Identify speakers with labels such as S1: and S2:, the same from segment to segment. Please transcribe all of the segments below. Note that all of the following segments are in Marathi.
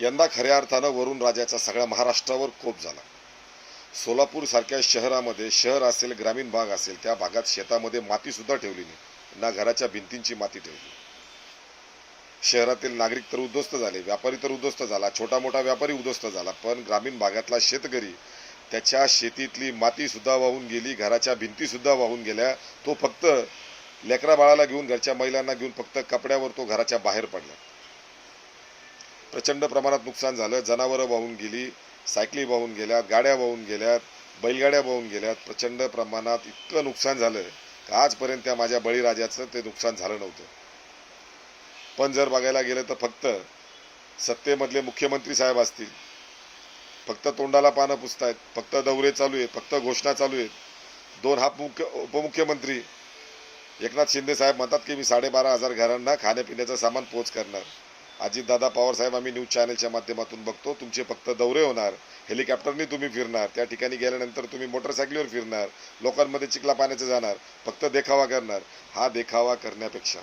S1: यंदा खऱ्या अर्थानं वरुण राजाचा सगळ्या महाराष्ट्रावर कोप झाला. सोलापूर सारख्या शहरामध्ये शहर असेल ग्रामीण भाग असेल त्या भागात शेतामध्ये माती सुद्धा ठेवली नाही. ना घराच्या भिंतींची माती ठेवली. शहरातील नागरिक तर उद्ध्वस्त झाले व्यापारी तर उद्ध्वस्त झाला छोटा मोठा व्यापारी उद्ध्वस्त झाला पण ग्रामीण भागातला शेतकरी त्याच्या शेतीतली माती सुद्धा वाहून गेली घराच्या भिंती सुद्धा वाहून गेल्या. तो फक्त लेकरा बाळाला घेऊन घरच्या महिलांना घेऊन फक्त कपड्यावर तो घराच्या बाहेर पडला. प्रचंड प्रमाणात नुकसान झालं. जनावरं वाहून गेली सायकली वाहून गेल्यात गाड्या वाहून गेल्यात बैलगाड्या वाहून गेल्यात. प्रचंड प्रमाणात इतकं नुकसान झालं का आजपर्यंत त्या माझ्या बळीराजाचं ते नुकसान झालं नव्हतं. पण जर बघायला गेलं तर फक्त सत्तेमधले मुख्यमंत्री साहेब असतील फक्त तोंडाला पानं पुसत आहेत फक्त दौरे चालू आहेत फक्त घोषणा चालू आहेत. दोन हा मुख्य उपमुख्यमंत्री एकनाथ शिंदे साहेब म्हणतात की मी साडेबारा हजार घरांना खाण्यापिण्याचं सामान पोच करणार. अजितदादा पवारसाहेब आम्ही न्यूज चॅनलच्या माध्यमातून बघतो. तुमचे फक्त दौरे होणार. हेलिकॉप्टरने तुम्ही फिरणार. त्या ठिकाणी गेल्यानंतर तुम्ही मोटरसायकलीवर फिरणार. लोकांमध्ये चिखला पाण्याचं जाणार. फक्त देखावा करणार. हा देखावा करण्यापेक्षा.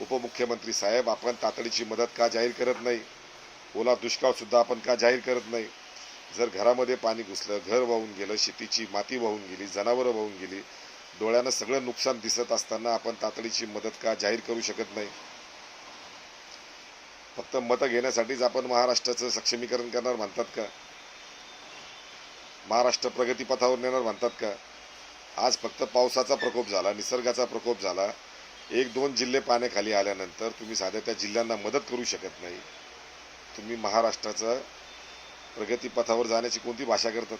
S1: उपमुख्यमंत्री साहेब आपण तातडीची मदत का जाहीर करत नाही? ओला दुष्काळसुद्धा आपण का जाहीर करत नाही? जर घरामध्ये पाणी घुसलं घर वाहून गेलं शेतीची माती वाहून गेली जनावरं वाहून गेली डोळ्यानं सगळं नुकसान दिसत असताना आपण तातडीची मदत का जाहीर करू शकत नाही? फक्त मतं घेण्यासाठीच आपण महाराष्ट्राचं सक्षमीकरण करणार म्हणतात का? महाराष्ट्र प्रगतीपथावर नेणार म्हणतात का? आज फक्त पावसाचा प्रकोप झाला निसर्गाचा प्रकोप झाला. एक दोन जिल्हे पाण्याखाली आल्यानंतर तुम्ही साध्या त्या जिल्ह्यांना मदत करू शकत नाही. तुम्ही महाराष्ट्राचं प्रगतीपथावर जाण्याची कोणती भाषा करतात?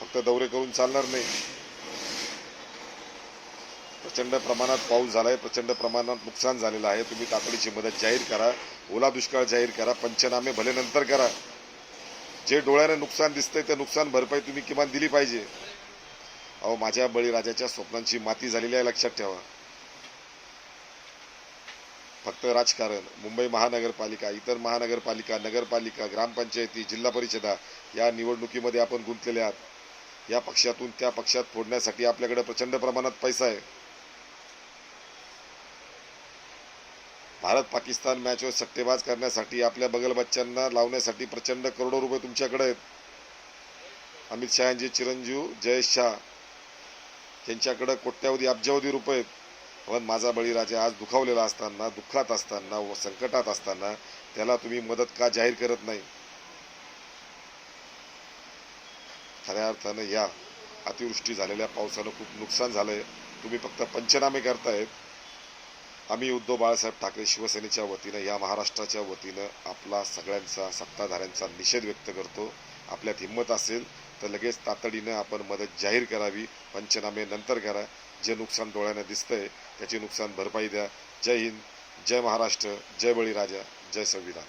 S1: फक्त दौरे करून चालणार नाही. प्रचंड प्रमाणात पाऊस झालाय प्रचंड प्रमाणात नुकसान झालेलं आहे. तुम्ही तातडीची मदत जाहीर करा ओला दुष्काळ जाहीर करा पंचनामे भले नंतर करा. जे डोळ्याने नुकसान दिसतंय ते नुकसान भरपाई तुम्ही किमान दिली पाहिजे. अहो माझ्या बळीराजाच्या स्वप्नांची माती झालेली आहे लक्षात ठेवा. फक्त राजकारण मुंबई महानगरपालिका इतर महानगरपालिका नगरपालिका ग्रामपंचायती जिल्हा परिषदा या निवडणुकीमध्ये आपण गुंतलेले आहात. या पक्षातून त्या पक्षात फोडण्यासाठी आपल्याकडे प्रचंड प्रमाणात पैसा आहे. भारत पाकिस्तान मॅचवर सट्टेबाज करण्यासाठी आपल्या बगलबच्च्यांना लावण्यासाठी प्रचंड करोडो रुपये तुमच्याकडे आहेत. अमित शहाचे चिरंजीव जयेश शाह त्यांच्याकडे कोट्यावधी अब्जावधी रुपये आहेत. पण माझा बळीराजा आज दुखावलेला असताना दुःखात असताना व संकटात असताना त्याला तुम्ही मदत का जाहीर करत नाही? खऱ्या अर्थानं या अतिवृष्टी झालेल्या पावसानं खूप नुकसान झालंय. तुम्ही फक्त पंचनामे करतायत. आम्ही उद्धव बाळासाहेब ठाकरे शिवसेनेच्या वतीनं या महाराष्ट्राच्या वतीनं आपला सगळ्यांचा सत्ताधाऱ्यांचा निषेध व्यक्त करतो. आपल्यात हिंमत असेल तर लगेच तातडीनं आपण मदत जाहीर करावी. पंचनामे नंतर करा. जे नुकसान डोळ्यानं दिसतंय त्याची नुकसान भरपाई द्या. जय हिंद जय महाराष्ट्र जय बळीराजा जय संविधान.